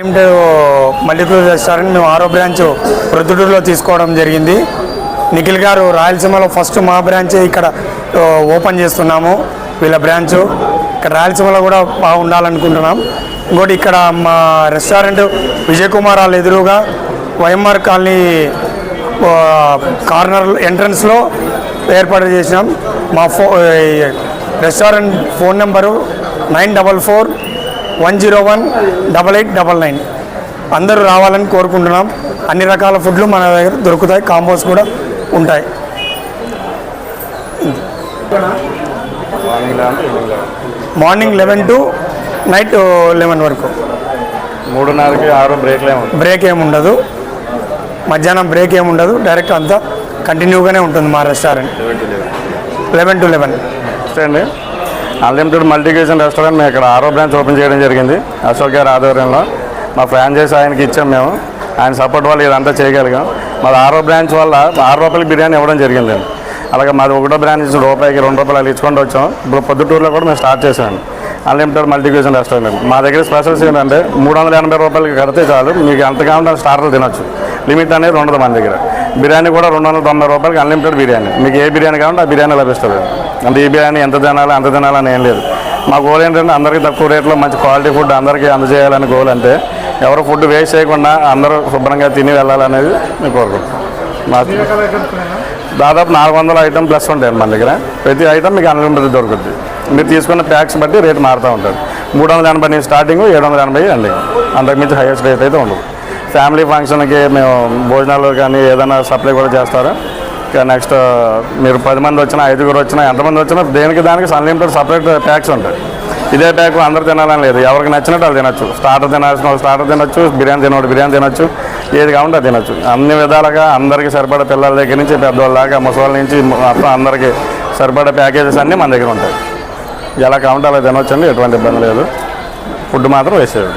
Limited మల్లిపూర్ restaurant మేము ఆరో branch ప్రొద్దుటూరులో తీసుకోవడం జరిగింది. నిఖిల్ గారు రాయలసీమలో ఫస్ట్ మా బ్రాంచ్ ఇక్కడ ఓపెన్ చేస్తున్నాము వీళ్ళ బ్రాంచ్ ఇక్కడ రాయలసీమలో కూడా బాగుండాలనుకుంటున్నాం. ఇంకోటి ఇక్కడ మా రెస్టారెంట్ విజయ్ కుమార్ వాళ్ళ ఎదురుగా వైఎంఆర్ కాలనీ కార్నర్ ఎంట్రన్స్లో ఏర్పాటు చేసినాం. మా ఫో restaurant phone number nine double four one zero one double eight double nine. అందరూ రావాలని కోరుకుంటున్నాం. అన్ని రకాల ఫుడ్లు మన దగ్గర దొరుకుతాయి. కాంబోస్ కూడా ఉంటాయి. Morning eleven to night eleven వరకు. మూడున్నరకి ఆరు ఉంటుంది బ్రేక్ ఏమి ఉండదు. మధ్యాహ్నం బ్రేక్ ఏమి ఉండదు. డైరెక్ట్ అంతా కంటిన్యూగానే ఉంటుంది మా రెస్టారెంట్. Eleven to eleven. అండి. అన్లిమిటెడ్ మల్టీకేషన్ రెస్టారెంట్ మేము ఇక్కడ ఆరో బ్రాంచ్ ఓపెన్ చేయడం జరిగింది. అశోక్ గారి ఆధ్వర్యంలో. మా ఫ్రాంచైజ్ ఆయనకి ఇచ్చాం మేము. ఆయన సపోర్ట్ వల్ల ఇదంతా చేయగలిగాం. మాది ఆరో బ్రాంచ్ వల్ల ఆరు రూపాయలకి బిర్యానీ ఇవ్వడం జరిగింది. అలాగే మాది ఒకటో బ్రాంచ్ నుంచి రూపాయికి రెండు రూపాయలు అలా ఇచ్చుకుంటూ వచ్చాం. ఇప్పుడు పొద్దుటూరులో కూడా మేము స్టార్ట్ చేసాం అన్లిమిటెడ్ మల్టీక్యూజన్ రెస్టారెంట్ మా దగ్గర స్పెషల్స్ ఏంటంటే మూడు వందల ఎనభై రూపాయలకి కడితే చాలు. మీకు ఎంత కావాలంటే స్టార్లు తినొచ్చు. లిమిట్ అనేది ఉండదు మన దగ్గర. బిర్యానీ కూడా రెండు వందల తొంభై రూపాయలకి అన్లిమిటెడ్ బిర్యానీ. మీకు ఏ బిర్యానీ కావాలంటే ఆ బిర్యానీ లభిస్తుంది. అంటే ఈ బిర్యానీ ఎంత తినాలి అంత తినాలని ఏం లేదు. మా గోల్ ఏంటంటే అందరికీ తక్కువ రేట్లో మంచి క్వాలిటీ ఫుడ్ అందరికీ అందజేయాలని గోల్ అంటే ఎవరు ఫుడ్ వేస్ట్ చేయకుండా అందరూ శుభ్రంగా తిని వెళ్ళాలనేది మేము కోరుకుంటున్నాం మా దాదాపు నాలుగు వందల ఐటమ్ ప్లస్ ఉంటాయి మన దగ్గర. ప్రతి ఐటమ్ మీకు అన్లిమిటెడ్ దొరుకుతుంది మీరు తీసుకున్న ప్యాక్స్ బట్టి రేట్ మారుతూ ఉంటుంది. మూడు వందల ఎనభై స్టార్టింగ్ ఏడు వందల ఎనభై అండి. అంతకుమించి హైయెస్ట్ రేట్ అయితే ఉండదు. ఫ్యామిలీ ఫంక్షన్కి మేము భోజనాలు కానీ ఏదైనా సప్లై కూడా చేస్తారు? నెక్స్ట్ మీరు పది మంది వచ్చినా ఐదుగురు వచ్చినా ఎంతమంది వచ్చినా దేనికి దానికి అన్లిమిటెడ్ సపరేట్ ప్యాక్స్ ఉంటాయి. ఇదే ప్యాక్ అందరూ తినాలని లేదు. ఎవరికి నచ్చినట్టు వాళ్ళు తినచ్చు. స్టార్టర్ తినాల్సిన వాళ్ళు స్టార్టర్ తినొచ్చు బిర్యానీ తినోడు బిర్యానీ తినొచ్చు ఏది కావాలంటే అది అన్ని విధాలుగా అందరికీ సరిపడే పిల్లల దగ్గర నుంచి పెద్దవాళ్ళ దాకా ముసవాళ్ళ నుంచి మొత్తం అందరికీ సరిపడే ప్యాకేజెస్ అన్నీ మన దగ్గర ఉంటాయి. ఎలా కావాలంటే అలా తినొచ్చండి ఎటువంటి ఇబ్బంది లేదు. ఫుడ్ మాత్రం వేసేది